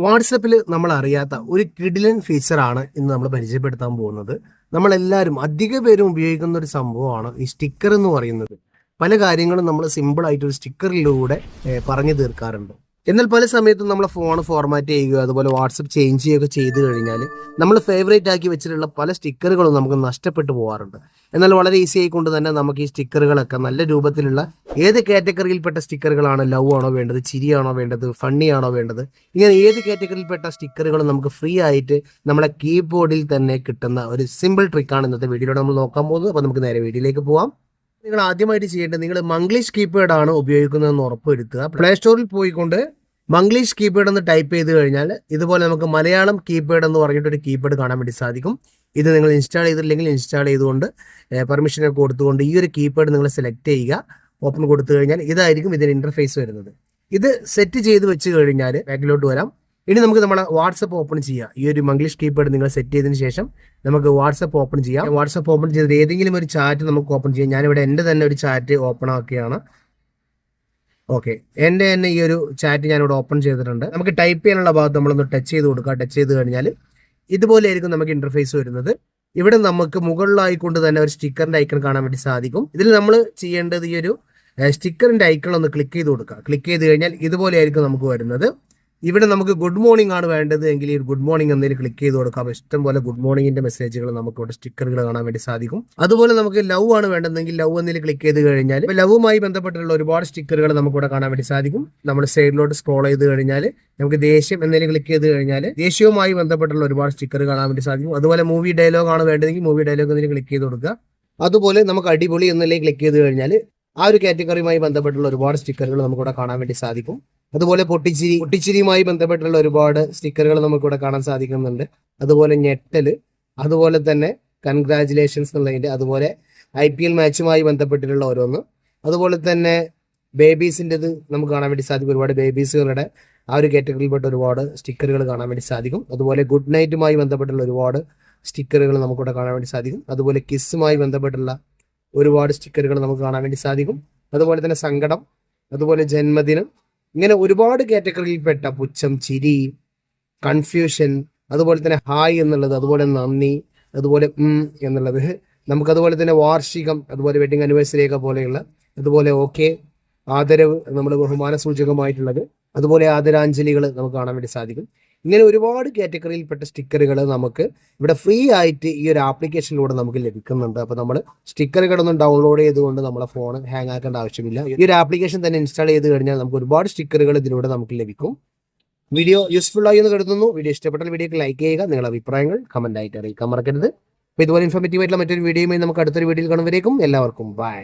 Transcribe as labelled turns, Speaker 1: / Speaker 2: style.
Speaker 1: വാട്സപ്പിൽ നമ്മൾ അറിയാത്ത ഒരു കിഡിലൻ ഫീച്ചറാണ് ഇന്ന് നമ്മൾ പരിചയപ്പെടുത്താൻ പോകുന്നത് നമ്മളെല്ലാവരും അധിക പേരും ഉപയോഗിക്കുന്ന ഒരു സംഭവമാണ് ഈ സ്റ്റിക്കർ എന്ന് പറയുന്നത് പല കാര്യങ്ങളും നമ്മൾ സിമ്പിളായിട്ട് ഒരു സ്റ്റിക്കറിലൂടെ പറഞ്ഞു തീർക്കാറുണ്ട് എന്നാൽ പല സമയത്തും നമ്മൾ ഫോൺ ഫോർമാറ്റ് ചെയ്യുക അതുപോലെ വാട്സപ്പ് ചേഞ്ച് ചെയ്യുകയൊക്കെ ചെയ്തു കഴിഞ്ഞാൽ നമ്മൾ ഫേവറേറ്റ് ആക്കി വെച്ചിട്ടുള്ള പല സ്റ്റിക്കറുകളും നമുക്ക് നഷ്ടപ്പെട്ടു പോകാറുണ്ട് എന്നാൽ വളരെ ഈസി ആയിക്കൊണ്ട് തന്നെ നമുക്ക് ഈ സ്റ്റിക്കറുകളൊക്കെ നല്ല രൂപത്തിലുള്ള ഏത് കാറ്റഗറിയിൽപ്പെട്ട സ്റ്റിക്കറുകളാണ് ലവ് ആണോ വേണ്ടത് ചിരിയാണോ വേണ്ടത് ഫണ്ണി ആണോ വേണ്ടത് ഇങ്ങനെ ഏത് കാറ്റഗറിയിൽപ്പെട്ട സ്റ്റിക്കറുകളും നമുക്ക് ഫ്രീ ആയിട്ട് നമ്മുടെ കീബോർഡിൽ തന്നെ കിട്ടുന്ന ഒരു സിമ്പിൾ ട്രിക്കാണ് ഇന്നത്തെ വീഡിയോയിലൂടെ നമ്മൾ നോക്കാൻ പോകുന്നത് അപ്പോൾ നമുക്ക് നേരെ വീഡിയോയിലേക്ക് പോകാം നിങ്ങൾ ആദ്യമായിട്ട് ചെയ്യേണ്ടത് നിങ്ങൾ മംഗ്ലീഷ് കീപാഡ് ആണ് ഉപയോഗിക്കുന്നതെന്ന് ഉറപ്പുവരുത്തുക പ്ലേ സ്റ്റോറിൽ പോയിക്കൊണ്ട് മംഗ്ലീഷ് കീപാഡ് എന്ന് ടൈപ്പ് ചെയ്ത് കഴിഞ്ഞാൽ ഇതുപോലെ നമുക്ക് മലയാളം കീപാഡ് എന്ന് ഒരു കീപാഡ് കാണാൻ വേണ്ടി സാധിക്കും ഇത് നിങ്ങൾ ഇൻസ്റ്റാൾ ചെയ്തിട്ടില്ലെങ്കിൽ ഇൻസ്റ്റാൾ ചെയ്തുകൊണ്ട് പെർമിഷൻ ഒക്കെ കൊടുത്തുകൊണ്ട് ഈ ഒരു കീപാഡ് നിങ്ങൾ സെലക്ട് ചെയ്യുക ഓപ്പൺ കൊടുത്തു കഴിഞ്ഞാൽ ഇതായിരിക്കും ഇതിൻ്റെ ഇൻ്റർഫേസ് വരുന്നത് ഇത് സെറ്റ് ചെയ്ത് വെച്ച് കഴിഞ്ഞാൽ ബാക്കിലോട്ട് വരാം ഇനി നമുക്ക് നമ്മുടെ വാട്സപ്പ് ഓപ്പൺ ചെയ്യാം ഈ ഒരു മംഗ്ലീഷ് കീപേഡ് നിങ്ങൾ സെറ്റ് ചെയ്തതിന് ശേഷം നമുക്ക് വാട്സപ്പ് ഓപ്പൺ ചെയ്യാം വാട്സപ്പ് ഓപ്പൺ ചെയ്ത് ഏതെങ്കിലും ഒരു ചാറ്റ് നമുക്ക് ഓപ്പൺ ചെയ്യാം ഞാനിവിടെ എൻ്റെ തന്നെ ഒരു ചാറ്റ് ഓപ്പൺ ആക്കുകയാണ് ഓക്കെ എൻ്റെ തന്നെ ഈ ഒരു ചാറ്റ് ഞാനിവിടെ ഓപ്പൺ ചെയ്തിട്ടുണ്ട് നമുക്ക് ടൈപ്പ് ചെയ്യാനുള്ള ഭാഗത്ത് നമ്മളൊന്ന് ടച്ച് ചെയ്ത് കൊടുക്കുക ടച്ച് ചെയ്ത് കഴിഞ്ഞാൽ ഇതുപോലെ ആയിരിക്കും നമുക്ക് ഇൻ്റർഫേസ് വരുന്നത് ഇവിടെ നമുക്ക് മുകളിലായിക്കൊണ്ട് തന്നെ ഒരു സ്റ്റിക്കറിൻ്റെ ഐക്കൺ കാണാൻ വേണ്ടി സാധിക്കും ഇതിൽ നമ്മൾ ചെയ്യേണ്ടത് ഈ ഒരു സ്റ്റിക്കറിൻ്റെ ഐക്കൺ ഒന്ന് ക്ലിക്ക് ചെയ്ത് കൊടുക്കുക ക്ലിക്ക് ചെയ്ത് കഴിഞ്ഞാൽ ഇതുപോലെ ആയിരിക്കും നമുക്ക് വരുന്നത് ഇവിടെ നമുക്ക് ഗുഡ് മോർണിംഗ് ആണ് വേണ്ടത് എങ്കിൽ ഈ ഗുഡ് മോർണിംഗ് എന്നതിൽ ക്ലിക്ക് ചെയ്ത് കൊടുക്കാം പോലെ ഗുഡ് മോർണിംഗിന്റെ മെസ്സേജുകൾ നമുക്ക് ഇവിടെ സ്റ്റിക്കറുകൾ കാണാൻ വേണ്ടി സാധിക്കും അതുപോലെ നമുക്ക് ലവ് ആണ് വേണ്ടതെങ്കിൽ ലവ് എന്നതിൽ ക്ലിക്ക് ചെയ്ത് കഴിഞ്ഞാൽ ലവുമായി ബന്ധപ്പെട്ടുള്ള ഒരുപാട് സ്റ്റിക്കറുകൾ നമുക്ക് ഇവിടെ കാണാൻ വേണ്ടി സാധിക്കും നമ്മൾ സൈഡിലോട്ട് സ്ക്രോൾ ചെയ്ത് കഴിഞ്ഞാൽ നമുക്ക് ദേഷ്യം എന്നതിൽ ക്ലിക്ക് ചെയ്ത് കഴിഞ്ഞാൽ ദേഷ്യവുമായി ബന്ധപ്പെട്ടുള്ള ഒരുപാട് സ്റ്റിക്കർ കാണാൻ വേണ്ടി സാധിക്കും അതുപോലെ മൂവി ഡയലോഗ് ആണ് വേണ്ടതെങ്കിൽ മൂവി ഡയലോഗ് എന്നതിൽ ക്ലിക്ക് ചെയ്ത് കൊടുക്കുക അതുപോലെ നമുക്ക് അടിപൊളി എന്നതിലേക്ക് ക്ലിക്ക് ചെയ്ത് കഴിഞ്ഞാൽ ആ ഒരു കാറ്റഗറിയുമായി ബന്ധപ്പെട്ടുള്ള ഒരുപാട് സ്റ്റിക്കറുകൾ നമുക്കിവിടെ കാണാൻ വേണ്ടി സാധിക്കും അതുപോലെ പൊട്ടിച്ചിരി പൊട്ടിച്ചിരിയുമായി ബന്ധപ്പെട്ടുള്ള ഒരുപാട് സ്റ്റിക്കറുകൾ നമുക്കിവിടെ കാണാൻ സാധിക്കുന്നുണ്ട് അതുപോലെ ഞെട്ടല് അതുപോലെ തന്നെ കൺഗ്രാചുലേഷൻസ് എന്നുള്ളതിൻ്റെ അതുപോലെ ഐ പി എൽ മാച്ചുമായി ബന്ധപ്പെട്ടിട്ടുള്ള ഓരോന്ന് അതുപോലെ തന്നെ ബേബീസിൻ്റെത് നമുക്ക് കാണാൻ വേണ്ടി സാധിക്കും ഒരുപാട് ബേബീസുകളുടെ ആ ഒരു കാറ്റഗറിയിൽപ്പെട്ട ഒരുപാട് സ്റ്റിക്കറുകൾ കാണാൻ വേണ്ടി സാധിക്കും അതുപോലെ ഗുഡ് നൈറ്റുമായി ബന്ധപ്പെട്ടുള്ള ഒരുപാട് സ്റ്റിക്കറുകൾ നമുക്കിവിടെ കാണാൻ വേണ്ടി സാധിക്കും അതുപോലെ കിസ്സുമായി ബന്ധപ്പെട്ടുള്ള ഒരുപാട് സ്റ്റിക്കറുകൾ നമുക്ക് കാണാൻ വേണ്ടി സാധിക്കും അതുപോലെ തന്നെ സങ്കടം അതുപോലെ ജന്മദിനം ഇങ്ങനെ ഒരുപാട് കാറ്റഗറിയിൽപ്പെട്ട പുച്ഛം ചിരി കൺഫ്യൂഷൻ അതുപോലെ തന്നെ ഹായ് എന്നുള്ളത് അതുപോലെ നന്ദി അതുപോലെ എന്നുള്ളത് നമുക്കതുപോലെ തന്നെ വാർഷികം അതുപോലെ വെഡിങ് ആനിവേഴ്സറി ഒക്കെ പോലെയുള്ള അതുപോലെ ഓക്കെ ആദരവ് നമ്മൾ ബഹുമാന സൂചകമായിട്ടുള്ളത് അതുപോലെ ആദരാഞ്ജലികൾ നമുക്ക് കാണാൻ വേണ്ടി സാധിക്കും ഇങ്ങനെ ഒരുപാട് കാറ്റഗറിയിൽപ്പെട്ട സ്റ്റിക്കറുകൾ നമുക്ക് ഇവിടെ ഫ്രീ ആയിട്ട് ഈ ഒരു ആപ്ലിക്കേഷനിലൂടെ നമുക്ക് ലഭിക്കുന്നുണ്ട് അപ്പോൾ നമ്മൾ സ്റ്റിക്കറുകളൊന്നും ഡൗൺലോഡ് ചെയ്തുകൊണ്ട് നമ്മളെ ഫോൺ ഹാങ് ആക്കേണ്ട ആവശ്യമില്ല ഈ ഒരു ആപ്ലിക്കേഷൻ തന്നെ ഇൻസ്റ്റാൾ ചെയ്ത് കഴിഞ്ഞാൽ നമുക്ക് ഒരുപാട് സ്റ്റിക്കറുകൾ ഇതിലൂടെ നമുക്ക് ലഭിക്കും വീഡിയോ യൂസ്ഫുൾ ആയി എന്ന് കരുതുന്നു വീഡിയോ ഇഷ്ടപ്പെട്ടാൽ വീഡിയോക്ക് ലൈക്ക് ചെയ്യുക നിങ്ങളുടെ അഭിപ്രായങ്ങൾ കമൻ്റ് ആയിട്ട് അറിയിക്കാൻ മറക്കരുത് അപ്പോൾ ഇതുപോലെ ഇൻഫോർമേറ്റീവ് ആയിട്ടുള്ള മറ്റൊരു വീഡിയോയുമായി നമുക്ക് അടുത്തൊരു വീഡിയോയിൽ കാണുമ്പോഴേക്കും എല്ലാവർക്കും ബൈ